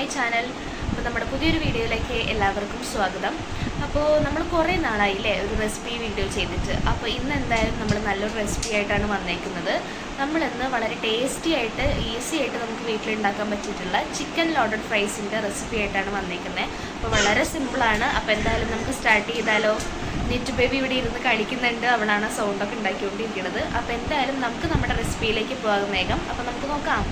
My channel. അപ്പോൾ നമ്മുടെ പുതിയൊരു വീഡിയോയിലേക്ക് എല്ലാവർക്കും സ്വാഗതം. അപ്പോൾ നമ്മൾ കുറേ നാളായി അല്ലേ ഒരു റെസിപ്പി വീഡിയോ ചെയ്തിട്ട്. അപ്പോൾ ഇന്ന് എന്തായാലും നമ്മൾ നല്ലൊരു റെസിപ്പി ആയിട്ടാണ് വന്നേക്കുന്നത്. നമ്മൾ ഇന്ന് വളരെ ടേസ്റ്റി ആയിട്ട് ഈസി ആയിട്ട് നമുക്ക് വീട്ടിലുണ്ടാക്കാൻ പറ്റിയിട്ടുള്ള ചിക്കൻ ലോഡഡ് ഫ്രൈസിന്റെ റെസിപ്പി ആയിട്ടാണ് വന്നേക്കുന്നത്. അപ്പോൾ വളരെ സിമ്പിളാണ് അപ്പോൾ എന്തായാലും നമുക്ക് സ്റ്റാർട്ട് ചെയ്താലോ? നെറ്റ് ബേബി ഇവിടെ ഇരുന്ന് കളിക്കുന്നുണ്ട് അവളാണ് സൗണ്ടൊക്കെ ഉണ്ടാക്കിക്കൊണ്ടിരിക്കുന്നത്. അപ്പോൾ എന്തായാലും നമുക്ക് നമ്മുടെ റെസിപ്പിയിലേക്ക് പോകാം വേഗം. അപ്പോൾ നമുക്ക് നോക്കാം.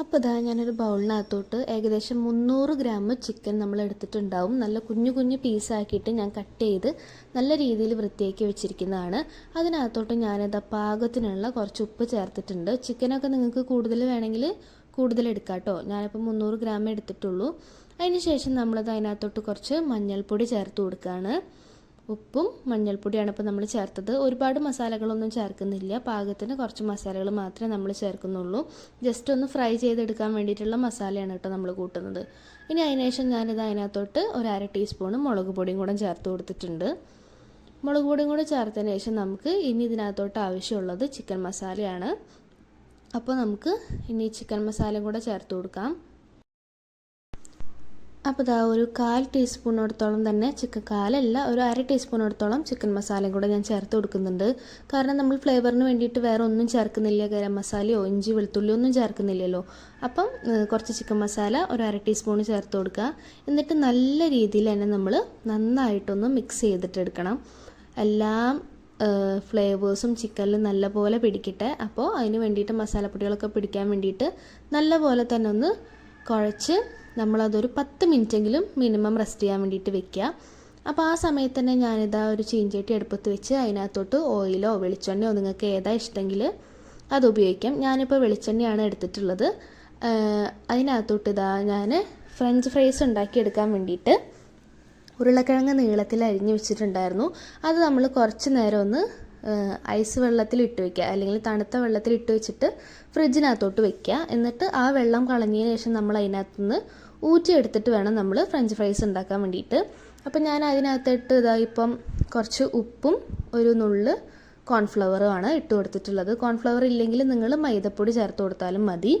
അപ്പോൾ ഇതാ ഞാനൊരു ബൗളിനകത്തോട്ട് ഏകദേശം മുന്നൂറ് ഗ്രാം ചിക്കൻ നമ്മൾ എടുത്തിട്ടുണ്ടാവും നല്ല കുഞ്ഞു കുഞ്ഞു പീസാക്കിയിട്ട് ഞാൻ കട്ട് ചെയ്ത് നല്ല രീതിയിൽ വൃത്തിയാക്കി വെച്ചിരിക്കുന്നതാണ്. അതിനകത്തോട്ട് ഞാനിതാ പാകത്തിനുള്ള കുറച്ച് ഉപ്പ് ചേർത്തിട്ടുണ്ട്. ചിക്കനൊക്കെ നിങ്ങൾക്ക് കൂടുതൽ വേണമെങ്കിൽ കൂടുതൽ എടുക്കാം കേട്ടോ ഞാനിപ്പോൾ മുന്നൂറ് ഗ്രാം എടുത്തിട്ടുള്ളൂ. അതിന് ശേഷം നമ്മളത് അതിനകത്തോട്ട് കുറച്ച് മഞ്ഞൾപ്പൊടി ചേർത്ത് കൊടുക്കുകയാണ്. ഉപ്പും മഞ്ഞൾപ്പൊടിയാണ് ഇപ്പോൾ നമ്മൾ ചേർത്തത്. ഒരുപാട് മസാലകളൊന്നും ചേർക്കുന്നില്ല. പാകത്തിന് കുറച്ച് മസാലകൾ മാത്രമേ നമ്മൾ ചേർക്കുന്നുള്ളൂ. ജസ്റ്റ് ഒന്ന് ഫ്രൈ ചെയ്തെടുക്കാൻ വേണ്ടിയിട്ടുള്ള മസാലയാണ് കേട്ടോ നമ്മൾ കൂട്ടുന്നത്. ഇനി അതിനുശേഷം ഞാനിത് അതിനകത്തോട്ട് ഒരു അര ടീസ്പൂണ് മുളക് പൊടിയും കൂടെ ചേർത്ത് കൊടുത്തിട്ടുണ്ട്. മുളക് പൊടിയും കൂടെ ചേർത്തതിന് ശേഷം നമുക്ക് ഇനി ഇതിനകത്തോട്ട് ആവശ്യമുള്ളത് ചിക്കൻ മസാലയാണ്. അപ്പോൾ നമുക്ക് ഇനി ചിക്കൻ മസാല കൂടെ ചേർത്ത് കൊടുക്കാം. അപ്പോൾ ഇതാ ഒരു കാൽ ടീസ്പൂണോടത്തോളം തന്നെ ചിക്കൻ കാലല്ല ഒരു അര ടീസ്പൂണോടത്തോളം ചിക്കൻ മസാലയും കൂടെ ഞാൻ ചേർത്ത് കൊടുക്കുന്നുണ്ട്. കാരണം നമ്മൾ ഫ്ലേവറിന് വേണ്ടിയിട്ട് വേറെ ഒന്നും ചേർക്കുന്നില്ല. ഗരം മസാലയോ ഇഞ്ചി വെളുത്തുള്ളിയോ ഒന്നും ചേർക്കുന്നില്ലല്ലോ. അപ്പം കുറച്ച് ചിക്കൻ മസാല ഒരു അര ടീസ്പൂൺ ചേർത്ത് കൊടുക്കുക. എന്നിട്ട് നല്ല രീതിയിൽ തന്നെ നമ്മൾ നന്നായിട്ടൊന്ന് മിക്സ് ചെയ്തിട്ടെടുക്കണം എല്ലാം ഫ്ലേവേഴ്സും ചിക്കനിൽ നല്ലപോലെ പിടിക്കട്ടെ. അപ്പോൾ അതിന് വേണ്ടിയിട്ട് മസാലപ്പൊടികളൊക്കെ പിടിക്കാൻ വേണ്ടിയിട്ട് നല്ലപോലെ തന്നെ ഒന്ന് കുഴച്ച് നമ്മളതൊരു പത്ത് മിനിറ്റെങ്കിലും മിനിമം റെസ്റ്റ് ചെയ്യാൻ വേണ്ടിയിട്ട് വെക്കുക. അപ്പോൾ ആ സമയത്ത് തന്നെ ഞാനിതാ ഒരു ചീഞ്ചട്ടി അടുപ്പത്ത് വെച്ച് അതിനകത്തോട്ട് ഓയിലോ വെളിച്ചെണ്ണയോ നിങ്ങൾക്ക് ഏതാ ഇഷ്ടമെങ്കിൽ അത് ഉപയോഗിക്കാം. ഞാനിപ്പോൾ വെളിച്ചെണ്ണയാണ് എടുത്തിട്ടുള്ളത്. അതിനകത്തോട്ട് ഇതാ ഞാൻ ഫ്രഞ്ച് ഫ്രൈസ് ഉണ്ടാക്കിയെടുക്കാൻ വേണ്ടിയിട്ട് ഉരുളക്കിഴങ്ങ് നീളത്തിൽ അരിഞ്ഞു വെച്ചിട്ടുണ്ടായിരുന്നു. അത് നമ്മൾ കുറച്ച് നേരം ഒന്ന് ഐസ് വെള്ളത്തിൽ ഇട്ട് വെക്കുക. അല്ലെങ്കിൽ തണുത്ത വെള്ളത്തിൽ ഇട്ട് വെച്ചിട്ട് ഫ്രിഡ്ജിനകത്തോട്ട് വെക്കുക. എന്നിട്ട് ആ വെള്ളം കളഞ്ഞതിന് ശേഷം നമ്മൾ അതിനകത്തുനിന്ന് ഊറ്റിയെടുത്തിട്ട് വേണം നമ്മൾ ഫ്രഞ്ച് ഫ്രൈസ് ഉണ്ടാക്കാൻ വേണ്ടിയിട്ട്. അപ്പം ഞാൻ അതിനകത്തിട്ട് ഇതാ ഇപ്പം കുറച്ച് ഉപ്പും ഒരു നുള്ള് കോൺഫ്ലവറുമാണ് ഇട്ട് കൊടുത്തിട്ടുള്ളത്. കോൺഫ്ലവർ ഇല്ലെങ്കിൽ നിങ്ങൾ മൈദപ്പൊടി ചേർത്ത് കൊടുത്താലും മതി.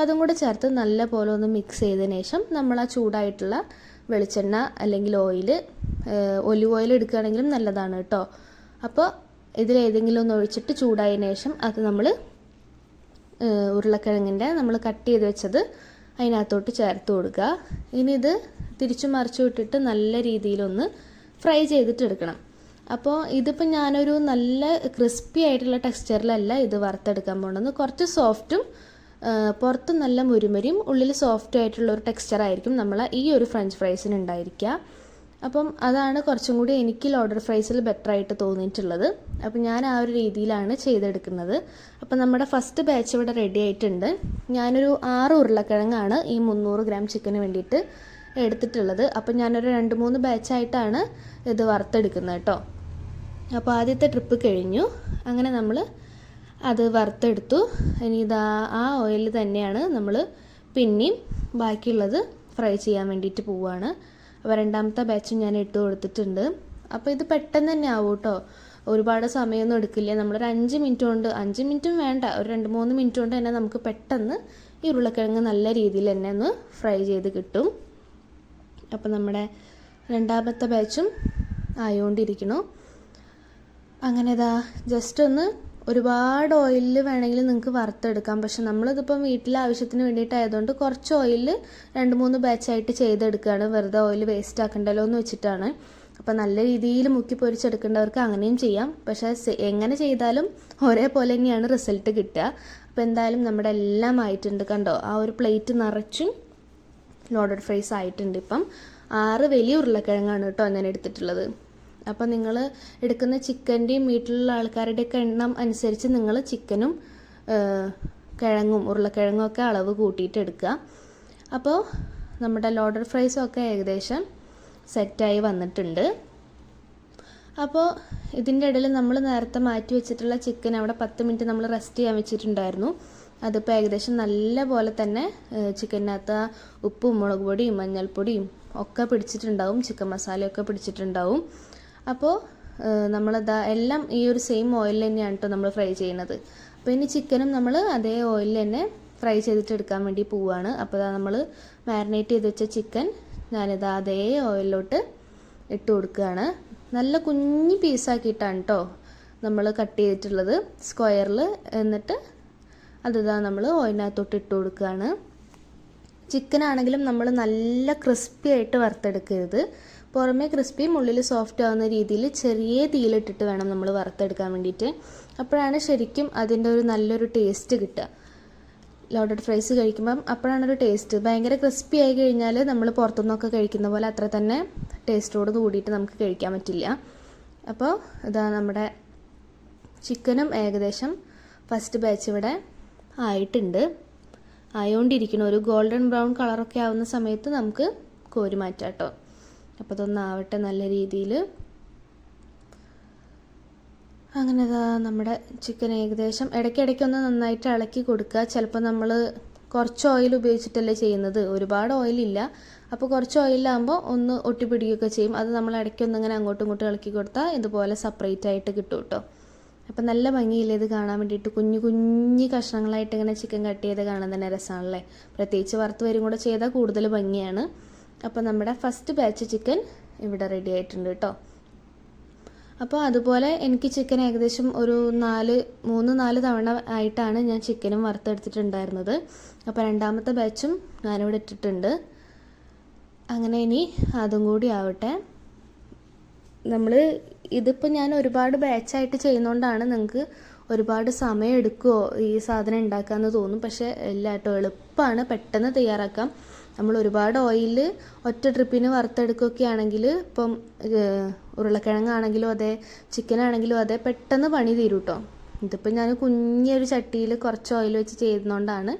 അതും കൂടെ ചേർത്ത് നല്ല പോലെ ഒന്ന് മിക്സ് ചെയ്തതിന് ശേഷം നമ്മൾ ആ ചൂടായിട്ടുള്ള വെളിച്ചെണ്ണ അല്ലെങ്കിൽ ഓയിൽ ഒലിവ് ഓയിൽ എടുക്കുകയാണെങ്കിലും നല്ലതാണ് കേട്ടോ. അപ്പോൾ ഇതിലേതെങ്കിലും ഒന്ന് ഒഴിച്ചിട്ട് ചൂടായതിനു ശേഷം അത് നമ്മൾ ഉരുളക്കിഴങ്ങിന്റെ നമ്മൾ കട്ട് ചെയ്ത് വെച്ചത് അതിനകത്തോട്ട് ചേർത്ത് കൊടുക്കുക. ഇനി ഇത് തിരിച്ചു മറിച്ചു വിട്ടിട്ട് നല്ല രീതിയിലൊന്ന് ഫ്രൈ ചെയ്തിട്ട് എടുക്കണം. അപ്പോൾ ഇതിപ്പോൾ ഞാനൊരു നല്ല ക്രിസ്പി ആയിട്ടുള്ള ടെക്സ്ചറിലല്ല ഇത് വറുത്തെടുക്കാൻ പോകുന്നത് കുറച്ച് സോഫ്റ്റും പുറത്ത് നല്ല മുരുമരിയും ഉള്ളിൽ സോഫ്റ്റ് ആയിട്ടുള്ള ഒരു ടെക്സ്ചർ ആയിരിക്കും നമ്മൾ ഈ ഒരു ഫ്രഞ്ച് ഫ്രൈസിന് ഉണ്ടായിരിക്കുക. അപ്പം അതാണ് കുറച്ചും കൂടി എനിക്ക് ലോഡർ ഫ്രൈസിൽ ബെറ്റർ ആയിട്ട് തോന്നിയിട്ടുള്ളത്. അപ്പം ഞാൻ ആ ഒരു രീതിയിലാണ് ചെയ്തെടുക്കുന്നത്. അപ്പം നമ്മുടെ ഫസ്റ്റ് ബാച്ച് ഇവിടെ റെഡി ആയിട്ടുണ്ട്. ഞാനൊരു ആറ് ഉരുളക്കിഴങ്ങാണ് ഈ മുന്നൂറ് ഗ്രാം ചിക്കന് വേണ്ടിയിട്ട് എടുത്തിട്ടുള്ളത്. അപ്പം ഞാനൊരു രണ്ട് മൂന്ന് ബാച്ചായിട്ടാണ് ഇത് വറുത്തെടുക്കുന്നത് കേട്ടോ. അപ്പോൾ ആദ്യത്തെ ട്രിപ്പ് കഴിഞ്ഞു. അങ്ങനെ നമ്മൾ അത് വറുത്തെടുത്തു. ഇനി ഇതാ ആ ഓയിൽ തന്നെയാണ് നമ്മൾ പിന്നെയും ബാക്കിയുള്ളത് ഫ്രൈ ചെയ്യാൻ വേണ്ടിയിട്ട് പോവുകയാണ് അപ്പോൾ രണ്ടാമത്തെ ബാച്ചും ഞാൻ ഇട്ട് കൊടുത്തിട്ടുണ്ട്. അപ്പോൾ ഇത് പെട്ടെന്ന് തന്നെ ആവും കേട്ടോ. ഒരുപാട് സമയമൊന്നും എടുക്കില്ല. നമ്മളൊരു അഞ്ച് മിനിറ്റ് കൊണ്ട് അഞ്ച് മിനിറ്റും വേണ്ട. ഒരു രണ്ട് മൂന്ന് മിനിറ്റ് കൊണ്ട് തന്നെ നമുക്ക് പെട്ടെന്ന് ഈ ഉരുളക്കിഴങ്ങ് നല്ല രീതിയിൽ തന്നെ ഒന്ന് ഫ്രൈ ചെയ്ത് കിട്ടും. അപ്പോൾ നമ്മുടെ രണ്ടാമത്തെ ബാച്ചും ആയോണ്ടിരിക്കണു അങ്ങനെ ഇതാ ജസ്റ്റ് ഒന്ന് ഒരുപാട് ഓയിലിൽ വേണമെങ്കിൽ നിങ്ങൾക്ക് വറുത്തെടുക്കാം. പക്ഷെ നമ്മളിതിപ്പം വീട്ടിലെ ആവശ്യത്തിന് വേണ്ടിയിട്ടായതുകൊണ്ട് കുറച്ച് ഓയിൽ രണ്ട് മൂന്ന് ബാച്ചായിട്ട് ചെയ്തെടുക്കുകയാണ്. വെറുതെ ഓയിൽ വേസ്റ്റ് ആക്കണ്ടല്ലോ എന്ന് വെച്ചിട്ടാണ്. അപ്പോൾ നല്ല രീതിയിൽ മുക്കി പൊരിച്ചെടുക്കേണ്ടവർക്ക് അങ്ങനെയും ചെയ്യാം. പക്ഷേ എങ്ങനെ ചെയ്താലും ഒരേപോലെ തന്നെയാണ് റിസൾട്ട് കിട്ടുക. അപ്പോൾ എന്തായാലും നമ്മുടെ എല്ലാം ആയിട്ടുണ്ട് കണ്ടോ? ആ ഒരു പ്ലേറ്റ് നിറച്ചും ലോഡഡ് ഫ്രൈസ് ആയിട്ടുണ്ട് ഇപ്പം. ആറ് വലിയ ഉരുളക്കിഴങ്ങാണ് കേട്ടോ ഞാൻ എടുത്തിട്ടുള്ളത്. അപ്പോൾ നിങ്ങൾ എടുക്കുന്ന ചിക്കന്റെയും വീട്ടിലുള്ള ആൾക്കാരുടെയൊക്കെ എണ്ണം അനുസരിച്ച് നിങ്ങൾ ചിക്കനും കിഴങ്ങും ഉരുളക്കിഴങ്ങും ഒക്കെ അളവ് കൂട്ടിയിട്ട് എടുക്കുക. അപ്പോൾ നമ്മുടെ ലോഡർ ഫ്രൈസും ഒക്കെ ഏകദേശം സെറ്റായി വന്നിട്ടുണ്ട്. അപ്പോൾ ഇതിന്റെ ഇടയിൽ നമ്മൾ നേരത്തെ മാറ്റി വെച്ചിട്ടുള്ള ചിക്കൻ അവിടെ പത്ത് മിനിറ്റ് നമ്മൾ റെസ്റ്റ് ചെയ്യാൻ വെച്ചിട്ടുണ്ടായിരുന്നു. അതിപ്പോൾ ഏകദേശം നല്ല പോലെ തന്നെ ചിക്കനകത്ത് ഉപ്പും മുളക് പൊടിയും മഞ്ഞൾപ്പൊടിയും ഒക്കെ പിടിച്ചിട്ടുണ്ടാവും. ചിക്കൻ മസാലയൊക്കെ പിടിച്ചിട്ടുണ്ടാവും. അപ്പോൾ നമ്മളതാ എല്ലാം ഈ ഒരു സെയിം ഓയിൽ തന്നെയാണ് കേട്ടോ നമ്മൾ ഫ്രൈ ചെയ്യുന്നത്. അപ്പോൾ ഇനി ചിക്കനും നമ്മൾ അതേ ഓയിലിൽ തന്നെ ഫ്രൈ ചെയ്തിട്ട് എടുക്കാൻ വേണ്ടി പോവുകയാണ് അപ്പോൾ ഇതാ നമ്മൾ മാരിനേറ്റ് ചെയ്ത് വെച്ച ചിക്കൻ ഞാനിതാ അതേ ഓയിലിലോട്ട് ഇട്ട് കൊടുക്കുകയാണ് നല്ല കുഞ്ഞു പീസാക്കിയിട്ടാണ് കേട്ടോ നമ്മൾ കട്ട് ചെയ്തിട്ടുള്ളത്. സ്ക്വയറിൽ എന്നിട്ട് അതിതാ നമ്മൾ ഓയിലിനകത്തോട്ട് ഇട്ട് കൊടുക്കുകയാണ് ചിക്കൻ ആണെങ്കിലും നമ്മൾ നല്ല ക്രിസ്പി ആയിട്ട് വറുത്തെടുക്കരുത്. പുറമേ ക്രിസ്പിയും ഉള്ളിൽ സോഫ്റ്റ് ആവുന്ന രീതിയിൽ ചെറിയ തീയിലിട്ടിട്ട് വേണം നമ്മൾ വറുത്തെടുക്കാൻ വേണ്ടിയിട്ട്. അപ്പോഴാണ് ശരിക്കും അതിന്റെ ഒരു നല്ലൊരു ടേസ്റ്റ് കിട്ടുക. ലോഡഡ് ഫ്രൈസ് കഴിക്കുമ്പം അപ്പോഴാണ് ഒരു ടേസ്റ്റ് ഭയങ്കര ക്രിസ്പി ആയി കഴിഞ്ഞാൽ നമ്മൾ പുറത്തുനിന്നൊക്കെ കഴിക്കുന്ന പോലെ അത്ര തന്നെ ടേസ്റ്റോട് കൂടിയിട്ട് നമുക്ക് കഴിക്കാൻ പറ്റില്ല. അപ്പോൾ ഇതാ നമ്മുടെ ചിക്കനും ഏകദേശം ഫസ്റ്റ് ബാച്ച് ഇവിടെ ആയിട്ടുണ്ട്. ആയോണ്ടിരിക്കണം ഒരു ഗോൾഡൻ ബ്രൗൺ കളറൊക്കെ ആവുന്ന സമയത്ത് നമുക്ക് കോരി മാറ്റാം കേട്ടോ. അപ്പോൾ ഇതൊന്നാവട്ടെ നല്ല രീതിയിൽ അങ്ങനെ ഇതാ നമ്മുടെ ചിക്കൻ ഏകദേശം ഇടയ്ക്കിടയ്ക്കൊന്ന് നന്നായിട്ട് ഇളക്കി കൊടുക്കുക. ചിലപ്പോൾ നമ്മൾ കുറച്ച് ഓയിൽ ഉപയോഗിച്ചിട്ടല്ലേ ചെയ്യുന്നത്. ഒരുപാട് ഓയിലില്ല അപ്പോൾ കുറച്ച് ഓയിലാകുമ്പോൾ ഒന്ന് ഒട്ടിപ്പിടിക്കുകയൊക്കെ ചെയ്യും. അത് നമ്മൾ ഇടയ്ക്കൊന്ന് ഇങ്ങനെ അങ്ങോട്ടും ഇങ്ങോട്ടും ഇളക്കി കൊടുത്താൽ ഇതുപോലെ സെപ്പറേറ്റ് ആയിട്ട് കിട്ടും കേട്ടോ. അപ്പം നല്ല ഭംഗിയില്ലേ ഇത് കാണാൻ വേണ്ടിയിട്ട്? കുഞ്ഞു കുഞ്ഞു കഷ്ണങ്ങളായിട്ട് ഇങ്ങനെ ചിക്കൻ കട്ട് ചെയ്ത് കാണാൻ തന്നെ രസമാണല്ലേ പ്രത്യേകിച്ച് വറുത്ത് വരും കൂടെ ചെയ്താൽ കൂടുതൽ ഭംഗിയാണ്. അപ്പോൾ നമ്മുടെ ഫസ്റ്റ് ബാച്ച് ചിക്കൻ ഇവിടെ റെഡി ആയിട്ടുണ്ട് കേട്ടോ അപ്പോൾ അതുപോലെ എനിക്ക് ചിക്കൻ ഏകദേശം ഒരു നാല് മൂന്ന് നാല് തവണ ആയിട്ടാണ് ഞാൻ ചിക്കനും വറുത്തെടുത്തിട്ടുണ്ടായിരുന്നത്. അപ്പോൾ രണ്ടാമത്തെ ബാച്ചും ഞാനിവിടെ ഇട്ടിട്ടുണ്ട്. അങ്ങനെ ഇനി അതും കൂടി ആവട്ടെ. നമ്മൾ ഇതിപ്പോൾ ഞാൻ ഒരുപാട് ബാച്ചായിട്ട് ചെയ്യുന്നതുകൊണ്ടാണ് നിങ്ങൾക്ക് ഒരുപാട് സമയം എടുക്കുമോ ഈ സാധനം ഉണ്ടാക്കാമെന്ന് തോന്നും. പക്ഷേ എല്ലാം കേട്ടോ എളുപ്പമാണ് പെട്ടെന്ന് തയ്യാറാക്കാം. നമ്മൾ ഒരുപാട് ഓയിൽ ഒറ്റ ട്രിപ്പിന് വറുത്തെടുക്കുകയൊക്കെ ആണെങ്കിൽ ഇപ്പം ഉരുളക്കിഴങ്ങാണെങ്കിലും അതെ ചിക്കനാണെങ്കിലും അതെ പെട്ടെന്ന് പണി തീരും കേട്ടോ ഇതിപ്പോൾ ഞാൻ കുഞ്ഞൊരു ചട്ടിയിൽ കുറച്ച് ഓയിൽ വെച്ച് ചെയ്യുന്നതുകൊണ്ടാണ്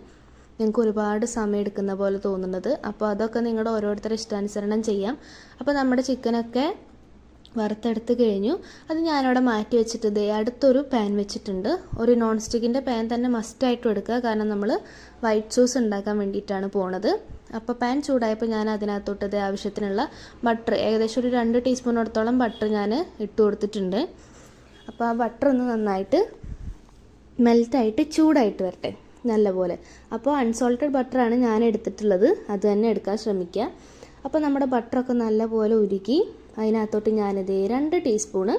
നിങ്ങൾക്ക് ഒരുപാട് സമയം എടുക്കുന്ന പോലെ തോന്നുന്നത്. അപ്പോൾ അതൊക്കെ നിങ്ങളുടെ ഓരോരുത്തരുടെ ഇഷ്ടാനുസരണം ചെയ്യാം. അപ്പോൾ നമ്മുടെ ചിക്കനൊക്കെ വറുത്തെടുത്ത് കഴിഞ്ഞു. അത് ഞാനവിടെ മാറ്റി വെച്ചിട്ട് ദേ അടുത്തൊരു പാൻ വെച്ചിട്ടുണ്ട്. ഒരു നോൺ സ്റ്റിക്കിന്റെ പാൻ തന്നെ മസ്റ്റായിട്ടും എടുക്കുക. കാരണം നമ്മൾ വൈറ്റ് സോസ് ഉണ്ടാക്കാൻ വേണ്ടിയിട്ടാണ് പോണത്. അപ്പോൾ പാൻ ചൂടായപ്പോൾ ഞാൻ അതിനകത്തോട്ട് ഇത് ആവശ്യത്തിനുള്ള ബട്ടർ ഏകദേശം ഒരു രണ്ട് ടീസ്പൂണോടത്തോളം ബട്ടർ ഞാൻ ഇട്ട് കൊടുത്തിട്ടുണ്ട്. അപ്പോൾ ആ ബട്ടർ ഒന്ന് നന്നായിട്ട് മെൽറ്റായിട്ട് ചൂടായിട്ട് വരട്ടെ നല്ലപോലെ. അപ്പോൾ അൺസോൾട്ടഡ് ബട്ടറാണ് ഞാൻ എടുത്തിട്ടുള്ളത്. അത് തന്നെ എടുക്കാൻ ശ്രമിക്കുക. അപ്പോൾ നമ്മുടെ ബട്ടറൊക്കെ നല്ലപോലെ ഉരുക്കി അതിനകത്തോട്ട് ഞാനിത് രണ്ട് ടീസ്പൂണ്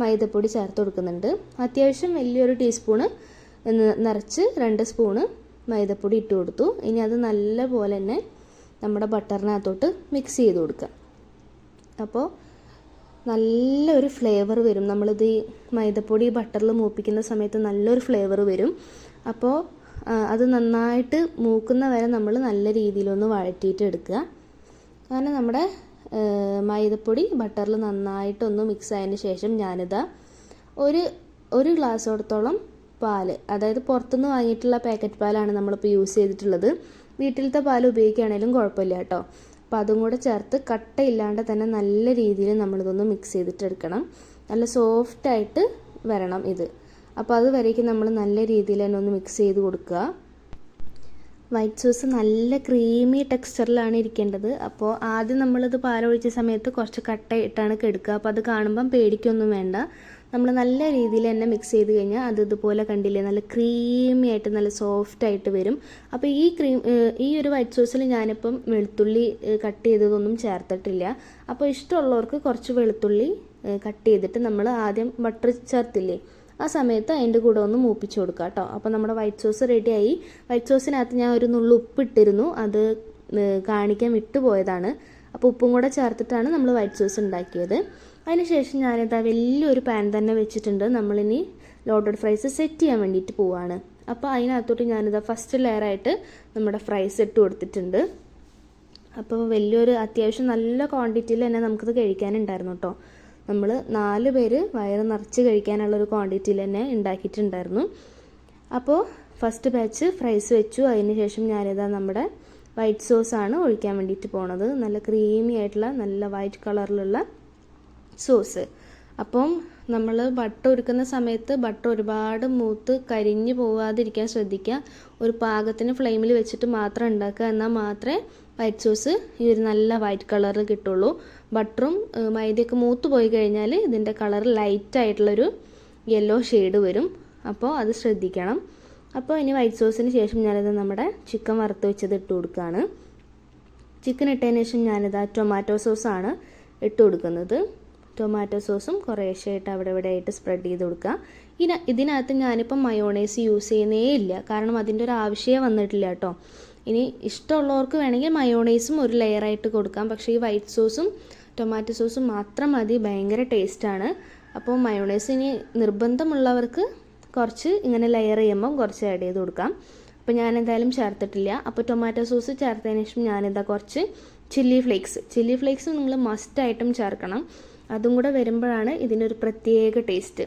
മൈദപ്പൊടി ചേർത്ത് കൊടുക്കുന്നുണ്ട്. അത്യാവശ്യം വലിയൊരു ടീസ്പൂണ് നിറച്ച് രണ്ട് സ്പൂണ് മൈദപ്പൊടി ഇട്ട് കൊടുത്തു. ഇനി അത് നല്ലപോലെ തന്നെ നമ്മുടെ ബട്ടറിനകത്തോട്ട് മിക്സ് ചെയ്ത് കൊടുക്കുക. അപ്പോൾ നല്ലൊരു ഫ്ലേവർ വരും. നമ്മളിത് ഈ മൈദപ്പൊടി ബട്ടറിൽ മൂപ്പിക്കുന്ന സമയത്ത് നല്ലൊരു ഫ്ലേവർ വരും. അപ്പോൾ അത് നന്നായിട്ട് മൂക്കുന്ന വരെ നമ്മൾ നല്ല രീതിയിലൊന്ന് വഴറ്റിയിട്ട് എടുക്കുക. കാരണം നമ്മുടെ മൈദപ്പൊടി ബട്ടറിൽ നന്നായിട്ടൊന്ന് മിക്സ് ആയതിന് ശേഷം ഞാനിതാ ഒരു ഒരു ഗ്ലാസ്സോടത്തോളം പാൽ അതായത് പുറത്തുനിന്ന് വാങ്ങിയിട്ടുള്ള പാക്കറ്റ് പാലാണ് നമ്മളിപ്പോൾ യൂസ് ചെയ്തിട്ടുള്ളത്. വീട്ടിലത്തെ പാൽ ഉപയോഗിക്കുകയാണെങ്കിലും കുഴപ്പമില്ല കേട്ടോ. അപ്പോൾ അതും കൂടെ ചേർത്ത് കട്ടയില്ലാണ്ട് തന്നെ നല്ല രീതിയിൽ നമ്മളിതൊന്ന് മിക്സ് ചെയ്തിട്ടെടുക്കണം. നല്ല സോഫ്റ്റായിട്ട് വരണം ഇത്. അപ്പോൾ അതുവരേക്കും നമ്മൾ നല്ല രീതിയിൽ തന്നെ ഒന്ന് മിക്സ് ചെയ്ത് കൊടുക്കുക. വൈറ്റ് സോസ് നല്ല ക്രീമി ടെക്സ്ചറിലാണ് ഇരിക്കേണ്ടത്. അപ്പോൾ ആദ്യം നമ്മളിത് പാലൊഴിച്ച സമയത്ത് കുറച്ച് കട്ടയിട്ടാണ് കെടുക്കുക. അപ്പോൾ അത് കാണുമ്പം പേടിക്കൊന്നും വേണ്ട. നമ്മൾ നല്ല രീതിയിൽ തന്നെ മിക്സ് ചെയ്ത് കഴിഞ്ഞാൽ അത് ഇതുപോലെ കണ്ടില്ലേ നല്ല ക്രീമി ആയിട്ട് നല്ല സോഫ്റ്റ് ആയിട്ട് വരും. അപ്പോൾ ഈ ക്രീം ഈ ഒരു വൈറ്റ് സോസിൽ ഞാനിപ്പം വെളുത്തുള്ളി കട്ട് ചെയ്തതൊന്നും ചേർത്തിട്ടില്ല. അപ്പോൾ ഇഷ്ടമുള്ളവർക്ക് കുറച്ച് വെളുത്തുള്ളി കട്ട് ചെയ്തിട്ട് നമ്മൾ ആദ്യം ബട്ടർ ചേർത്തില്ലേ ആ സമയത്ത് അതിന്റെ കൂടെ ഒന്ന് മൂപ്പിച്ച് കൊടുക്കുക കേട്ടോ അപ്പോൾ നമ്മുടെ വൈറ്റ് സോസ് റെഡിയായി വൈറ്റ് സോസിനകത്ത് ഞാൻ ഒരു നുള്ളു ഉപ്പിട്ടിരുന്നു. അത് കാണിക്കാൻ വിട്ടുപോയതാണ് അപ്പോൾ ഉപ്പും കൂടെ ചേർത്തിട്ടാണ് നമ്മൾ വൈറ്റ് സോസ് ഉണ്ടാക്കിയത്. അതിനുശേഷം ഞാനിതാ വലിയൊരു പാൻ തന്നെ വെച്ചിട്ടുണ്ട്. നമ്മളിനി ലോഡഡ് ഫ്രൈസ് സെറ്റ് ചെയ്യാൻ വേണ്ടിയിട്ട് പോവാണ്. അപ്പോൾ അതിനകത്തോട്ട് ഞാനിതാ ഫസ്റ്റ് ലെയറായിട്ട് നമ്മുടെ ഫ്രൈസ് ഇട്ട് കൊടുത്തിട്ടുണ്ട്. അപ്പോൾ വലിയൊരു അത്യാവശ്യം നല്ല ക്വാണ്ടിറ്റിയിൽ തന്നെ നമുക്കിത് കഴിക്കാനുണ്ടായിരുന്നു കേട്ടോ നമ്മൾ നാല് പേര് വയറ് നിറച്ച് കഴിക്കാനുള്ളൊരു ക്വാണ്ടിറ്റിയിൽ തന്നെ ഉണ്ടാക്കിയിട്ടുണ്ടായിരുന്നു. അപ്പോൾ ഫസ്റ്റ് ബാച്ച് ഫ്രൈസ് വെച്ചു. അതിന് ശേഷം ഞാനിതാ നമ്മുടെ വൈറ്റ് സോസ് ആണ് ഒഴിക്കാൻ വേണ്ടിയിട്ട് പോണത്. നല്ല ക്രീമി ആയിട്ടുള്ള നല്ല വൈറ്റ് കളറിലുള്ള സോസ് അപ്പം നമ്മൾ ബട്ടർ ഒരുക്കുന്ന സമയത്ത് ബട്ടർ ഒരുപാട് മൂത്ത് കരിഞ്ഞു പോവാതിരിക്കാൻ ശ്രദ്ധിക്കുക. ഒരു പാകത്തിന് ഫ്ലെയിമിൽ വെച്ചിട്ട് മാത്രം ഉണ്ടാക്കുക. എന്നാൽ മാത്രമേ വൈറ്റ് സോസ് ഈ ഒരു നല്ല വൈറ്റ് കളറിൽ കിട്ടുള്ളൂ. ബട്ടറും മൈദയൊക്കെ മൂത്ത് പോയി കഴിഞ്ഞാൽ ഇതിന്റെ കളർ ലൈറ്റ് ആയിട്ടുള്ളൊരു യെല്ലോ ഷെയ്ഡ് വരും. അപ്പോൾ അത് ശ്രദ്ധിക്കണം. അപ്പോൾ ഇനി വൈറ്റ് സോസിന് ശേഷം ഞാനിത് നമ്മുടെ ചിക്കൻ വറുത്ത് വെച്ചത് ഇട്ട് കൊടുക്കുകയാണ് ചിക്കൻ ഇട്ടതിന് ശേഷം ഞാനിത് ആ ടൊമാറ്റോ സോസാണ് ഇട്ട് കൊടുക്കുന്നത്. ടൊമാറ്റോ സോസും കുറേശ്ശായിട്ട് അവിടെ ഇവിടെ ആയിട്ട് സ്പ്രെഡ് ചെയ്ത് കൊടുക്കുക ഇനി ഇതിനകത്ത് ഞാനിപ്പം മയോണൈസ് യൂസ് ചെയ്യുന്നേ ഇല്ല കാരണം അതിന്റെ ഒരു ആവശ്യമേ വന്നിട്ടില്ല കേട്ടോ. ഇനി ഇഷ്ടമുള്ളവർക്ക് വേണമെങ്കിൽ മയോണൈസും ഒരു ലെയറായിട്ട് കൊടുക്കാം. പക്ഷേ ഈ വൈറ്റ് സോസും ടൊമാറ്റോ സോസ് മാത്രം മതി. ഭയങ്കര ടേസ്റ്റാണ് അപ്പോൾ മയോണൈസ് ഇനി നിർബന്ധമുള്ളവർക്ക് കുറച്ച് ഇങ്ങനെ ലെയർ ചെയ്യുമ്പം കുറച്ച് ആഡ് ചെയ്ത് കൊടുക്കാം. അപ്പോൾ ഞാൻ എന്തായാലും ചേർത്തിട്ടില്ല. അപ്പോൾ ടൊമാറ്റോ സോസ് ചേർത്തതിന് ശേഷം ഞാനിതാ കുറച്ച് ചില്ലി ഫ്ലേക്സ് ചില്ലി ഫ്ലേക്സ് നിങ്ങൾ മസ്റ്റായിട്ടും ചേർക്കണം. അതും കൂടെ വരുമ്പോഴാണ് ഇതിനൊരു പ്രത്യേക ടേസ്റ്റ്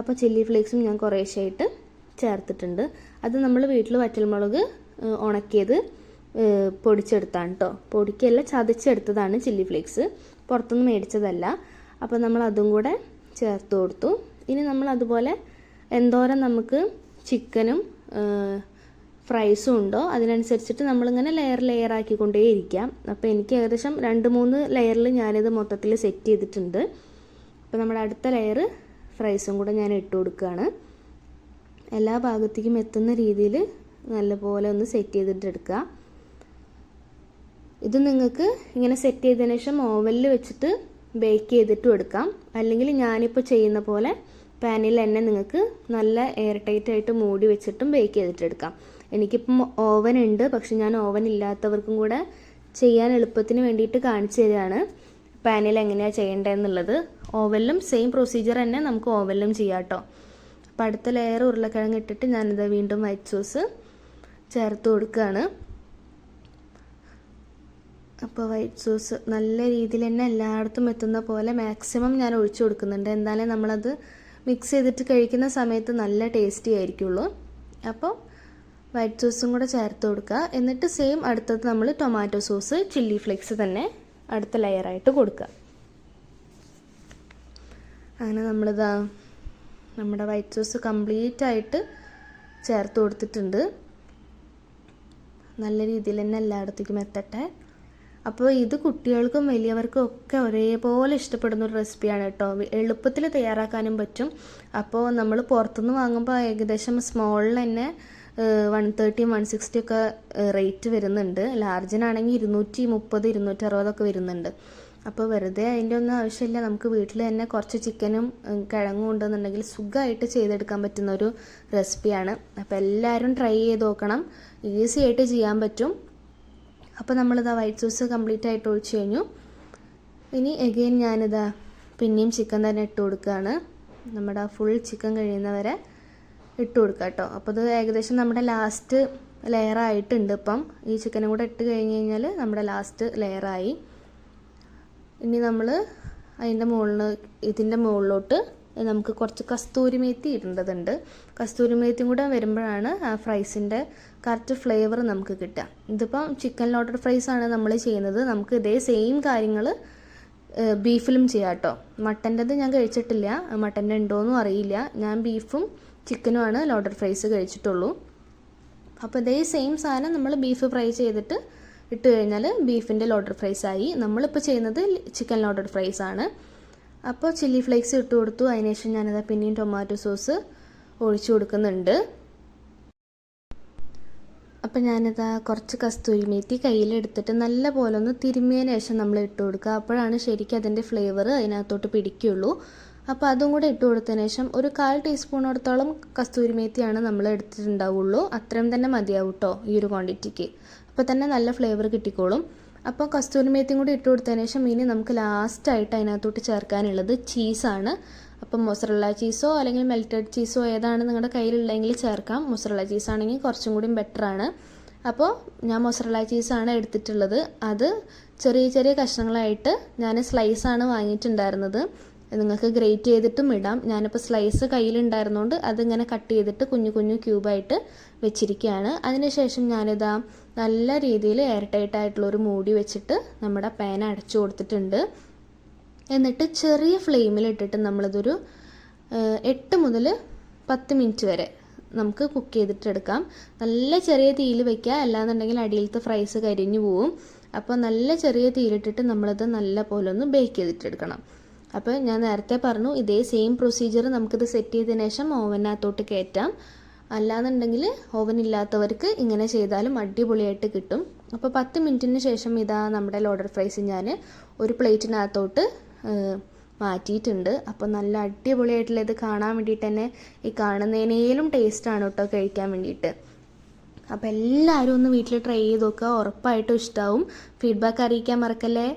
അപ്പോൾ ചില്ലി ഫ്ലേക്സും ഞാൻ കുറേശ്ശായിട്ട് ചേർത്തിട്ടുണ്ട്. അത് നമ്മൾ വീട്ടിൽ വറ്റൽമുളക് ഉണക്കിയത് പൊടിച്ചെടുത്താണ് കേട്ടോ പൊടിക്കല്ല ചതച്ചെടുത്തതാണ് ചില്ലി ഫ്ലേക്സ്. പുറത്തുനിന്ന് മേടിച്ചതല്ല. അപ്പോൾ നമ്മൾ അതും കൂടെ ചേർത്ത് കൊടുത്തു. ഇനി നമ്മൾ അതുപോലെ എന്തോരം നമുക്ക് ചിക്കനും ഫ്രൈസും ഉണ്ടോ അതിനനുസരിച്ചിട്ട് നമ്മളിങ്ങനെ ലെയർ ലെയർ ആക്കിക്കൊണ്ടേ ഇരിക്കാം. അപ്പോൾ എനിക്ക് ഏകദേശം രണ്ട് മൂന്ന് ലെയറിൽ ഞാനിത് മൊത്തത്തിൽ സെറ്റ് ചെയ്തിട്ടുണ്ട്. അപ്പോൾ നമ്മുടെ അടുത്ത ലെയർ ഫ്രൈസും കൂടെ ഞാൻ ഇട്ട് കൊടുക്കുകയാണ്. എല്ലാ ഭാഗത്തേക്കും എത്തുന്ന രീതിയിൽ നല്ലപോലെ ഒന്ന് സെറ്റ് ചെയ്തിട്ട് എടുക്കുക. ഇത് നിങ്ങൾക്ക് ഇങ്ങനെ സെറ്റ് ചെയ്തതിന് ശേഷം ഓവനിൽ വെച്ചിട്ട് ബേക്ക് ചെയ്തിട്ടും എടുക്കാം. അല്ലെങ്കിൽ ഞാനിപ്പോൾ ചെയ്യുന്ന പോലെ പാനിൽ തന്നെ നിങ്ങൾക്ക് നല്ല എയർ ടൈറ്റ് ആയിട്ട് മൂടി വെച്ചിട്ടും ബേക്ക് ചെയ്തിട്ട് എടുക്കാം. എനിക്കിപ്പം ഓവൻ ഉണ്ട്. പക്ഷെ ഞാൻ ഓവൻ ഇല്ലാത്തവർക്കും കൂടെ ചെയ്യാൻ എളുപ്പത്തിന് വേണ്ടിയിട്ട് കാണിച്ചു തരികയാണ് പാനിൽ എങ്ങനെയാണ് ചെയ്യേണ്ടതെന്നുള്ളത്. ഓവനിലും സെയിം പ്രൊസീജിയർ തന്നെ നമുക്ക് ഓവനിലും ചെയ്യാം കേട്ടോ അപ്പോൾ അടുത്ത ലെയർ ഉരുളക്കിഴങ്ങ് ഇട്ടിട്ട് ഞാനിത് വീണ്ടും വൈറ്റ് സോസ് ചേർത്ത് കൊടുക്കുകയാണ് അപ്പോൾ വൈറ്റ് സോസ് നല്ല രീതിയിൽ തന്നെ എല്ലായിടത്തും എത്തുന്ന പോലെ മാക്സിമം ഞാൻ ഒഴിച്ചു കൊടുക്കുന്നുണ്ട്. എന്തായാലും നമ്മളത് മിക്സ് ചെയ്തിട്ട് കഴിക്കുന്ന സമയത്ത് നല്ല ടേസ്റ്റി ആയിരിക്കുള്ളൂ. അപ്പോൾ വൈറ്റ് സോസും കൂടെ ചേർത്ത് കൊടുക്കുക. എന്നിട്ട് സെയിം അടുത്തത് നമ്മൾ ടൊമാറ്റോ സോസ് ചില്ലി ഫ്ലേക്സ് തന്നെ അടുത്ത ലെയറായിട്ട് കൊടുക്കുക. അങ്ങനെ നമ്മളിതാ നമ്മുടെ വൈറ്റ് സോസ് കംപ്ലീറ്റ് ആയിട്ട് ചേർത്ത് കൊടുത്തിട്ടുണ്ട്. നല്ല രീതിയിൽ തന്നെ എല്ലായിടത്തേക്കും എത്തട്ടെ. അപ്പോൾ ഇത് കുട്ടികൾക്കും വലിയവർക്കും ഒക്കെ ഒരേപോലെ ഇഷ്ടപ്പെടുന്ന ഒരു റെസിപ്പിയാണ് കേട്ടോ. എളുപ്പത്തിൽ തയ്യാറാക്കാനും പറ്റും. അപ്പോൾ നമ്മൾ പുറത്തുനിന്ന് വാങ്ങുമ്പോൾ ഏകദേശം സ്മോളിൽ തന്നെ വൺ തേർട്ടി വൺ സിക്സ്റ്റി ഒക്കെ റേറ്റ് വരുന്നുണ്ട്. ലാർജിനാണെങ്കിൽ ഇരുന്നൂറ്റി മുപ്പത് ഇരുന്നൂറ്റി അറുപതൊക്കെ വരുന്നുണ്ട്. അപ്പോൾ വെറുതെ അതിന്റെ ഒന്നും ആവശ്യമില്ല. നമുക്ക് വീട്ടിൽ തന്നെ കുറച്ച് ചിക്കനും കിഴങ്ങും ഉണ്ടെന്നുണ്ടെങ്കിൽ സുഖമായിട്ട് ചെയ്തെടുക്കാൻ പറ്റുന്ന ഒരു റെസിപ്പിയാണ് അപ്പോൾ എല്ലാവരും ട്രൈ ചെയ്ത് നോക്കണം. ഈസി ആയിട്ട് ചെയ്യാൻ പറ്റും. അപ്പോൾ നമ്മളിതാ വൈറ്റ് സോസ് കംപ്ലീറ്റ് ആയിട്ട് ഒഴിച്ച് കഴിഞ്ഞു. ഇനി എഗെയിൻ ഞാനിതാ പിന്നെയും ചിക്കൻ തന്നെ ഇട്ട് കൊടുക്കുകയാണ് നമ്മുടെ ഫുൾ ചിക്കൻ കഴിയുന്നവരെ ഇട്ട് കൊടുക്കുക കേട്ടോ അപ്പോൾ ഇത് ഏകദേശം നമ്മുടെ ലാസ്റ്റ് ലെയർ ആയിട്ടുണ്ട് ഇപ്പം. ഈ ചിക്കനും കൂടെ ഇട്ട് കഴിഞ്ഞ് കഴിഞ്ഞാൽ നമ്മുടെ ലാസ്റ്റ് ലെയറായി ഇനി നമ്മൾ അതിന്റെ മുകളിൽ ഇതിന്റെ മുകളിലോട്ട് നമുക്ക് കുറച്ച് കസ്തൂരി മേത്തി ഇടേണ്ടതുണ്ട്. കസ്തൂരി മേത്തിയും കൂടെ വരുമ്പോഴാണ് ഫ്രൈസിന്റെ കറക്റ്റ് ഫ്ലേവർ നമുക്ക് കിട്ടുക. ഇതിപ്പം ചിക്കൻ ലോട്ടഡ് ഫ്രൈസ് ആണ് നമ്മൾ ചെയ്യുന്നത്. നമുക്ക് ഇതേ സെയിം കാര്യങ്ങൾ ബീഫിലും ചെയ്യാം കേട്ടോ. മട്ടന്റെത് ഞാൻ കഴിച്ചിട്ടില്ല. മട്ടന്റെ ഉണ്ടോയെന്നും അറിയില്ല. ഞാൻ ബീഫും ചിക്കനുമാണ് ലോട്ടഡ് ഫ്രൈസ് കഴിച്ചിട്ടുള്ളൂ. അപ്പോൾ ഇതേ സെയിം സാധനം നമ്മൾ ബീഫ് ഫ്രൈ ചെയ്തിട്ട് ഇട്ട് കഴിഞ്ഞാൽ ബീഫിന്റെ ലോഡർ ഫ്രൈസ് ആയി. നമ്മളിപ്പോൾ ചെയ്യുന്നത് ചിക്കൻ ലോഡർ ഫ്രൈസ് ആണ്. അപ്പോൾ ചില്ലി ഫ്ലേക്സ് ഇട്ട് കൊടുത്തു. അതിനുശേഷം ഞാനത് പിന്നെയും ടൊമാറ്റോ സോസ് ഒഴിച്ചു കൊടുക്കുന്നുണ്ട്. അപ്പം ഞാനിത് കുറച്ച് കസ്തൂരി മേത്തി കയ്യിലെടുത്തിട്ട് നല്ല പോലെ ഒന്ന് തിരുമ്മിയതിന് ശേഷം നമ്മൾ ഇട്ട് കൊടുക്കുക. അപ്പോഴാണ് ശരിക്കും അതിന്റെ ഫ്ലേവർ അതിനകത്തോട്ട് പിടിക്കുകയുള്ളൂ. അപ്പോൾ അതും കൂടെ ഇട്ട് കൊടുത്തതിന് ശേഷം ഒരു കാൽ ടീസ്പൂണോടത്തോളം കസ്തൂരി മേത്തിയാണ് നമ്മൾ എടുത്തിട്ടുണ്ടാവുള്ളൂ. അത്രയും തന്നെ മതിയാവും കേട്ടോ ഈ ഒരു ക്വാണ്ടിറ്റിക്ക്. അപ്പോൾ തന്നെ നല്ല ഫ്ലേവർ കിട്ടിക്കോളും. അപ്പോൾ കസ്തൂരി മേത്തിയും കൂടി ഇട്ട് കൊടുത്തതിന് ശേഷം ഇനി നമുക്ക് ലാസ്റ്റായിട്ട് അതിനകത്തോട്ട് ചേർക്കാനുള്ളത് ചീസാണ് അപ്പം മൊസറല്ല ചീസോ അല്ലെങ്കിൽ മെൽറ്റഡ് ചീസോ ഏതാണ് നിങ്ങളുടെ കയ്യിലുള്ളതെങ്കിൽ ചേർക്കാം. മൊസറല്ല ചീസാണെങ്കിൽ കുറച്ചും കൂടി ബെറ്ററാണ് അപ്പോൾ ഞാൻ മൊസറല്ല ചീസാണ് എടുത്തിട്ടുള്ളത്. അത് ചെറിയ ചെറിയ കഷ്ണങ്ങളായിട്ട് ഞാൻ സ്ലൈസാണ് വാങ്ങിയിട്ടുണ്ടായിരുന്നത്. നിങ്ങൾക്ക് ഗ്രേറ്റ് ചെയ്തിട്ടും ഇടാം. ഞാനിപ്പോൾ സ്ലൈസ് കയ്യിലുണ്ടായിരുന്നുകൊണ്ട് അതിങ്ങനെ കട്ട് ചെയ്തിട്ട് കുഞ്ഞു കുഞ്ഞു ക്യൂബായിട്ട് വെച്ചിരിക്കുകയാണ് അതിനുശേഷം ഞാനിതാ നല്ല രീതിയിൽ എയർ ടൈറ്റ് ആയിട്ടുള്ള ഒരു മൂടി വെച്ചിട്ട് നമ്മുടെ പാൻ അടച്ചു കൊടുത്തിട്ടുണ്ട്. എന്നിട്ട് ചെറിയ ഫ്ലെയിമിലിട്ടിട്ട് നമ്മളിതൊരു എട്ട് മുതൽ പത്ത് മിനിറ്റ് വരെ നമുക്ക് കുക്ക് ചെയ്തിട്ടെടുക്കാം നല്ല ചെറിയ തീയിൽ വെക്കുക. അല്ലാന്നുണ്ടെങ്കിൽ അടിയിലത്തെ ഫ്രൈസ് കരിഞ്ഞു പോവും. അപ്പോൾ നല്ല ചെറിയ തീയിലിട്ടിട്ട് നമ്മളത് നല്ല പോലെ ഒന്ന് ബേക്ക് ചെയ്തിട്ടെടുക്കണം അപ്പോൾ ഞാൻ നേരത്തെ പറഞ്ഞു ഇതേ സെയിം പ്രൊസീജിയർ നമുക്കിത് സെറ്റ് ചെയ്തതിന് ശേഷം ഓവനകത്തോട്ട് കയറ്റാം. അല്ലാന്നുണ്ടെങ്കിൽ ഓവൻ ഇല്ലാത്തവർക്ക് ഇങ്ങനെ ചെയ്താലും അടിപൊളിയായിട്ട് കിട്ടും. അപ്പോൾ പത്ത് മിനിറ്റിന് ശേഷം ഇതാ നമ്മുടെ ലോഡർ ഫ്രൈസ് ഞാൻ ഒരു പ്ലേറ്റിനകത്തോട്ട് മാറ്റിയിട്ടുണ്ട്. അപ്പോൾ നല്ല അടിപൊളിയായിട്ടുള്ള ഇത് കാണാൻ വേണ്ടിയിട്ട് തന്നെ ഈ കാണുന്നതിനേലും ടേസ്റ്റാണ് കേട്ടോ കഴിക്കാൻ വേണ്ടിയിട്ട്. അപ്പോൾ എല്ലാവരും ഒന്ന് വീട്ടിൽ ട്രൈ ചെയ്ത് നോക്കുക. ഉറപ്പായിട്ടും ഇഷ്ടമാവും ഫീഡ്ബാക്ക് അറിയിക്കാൻ മറക്കല്ലേ?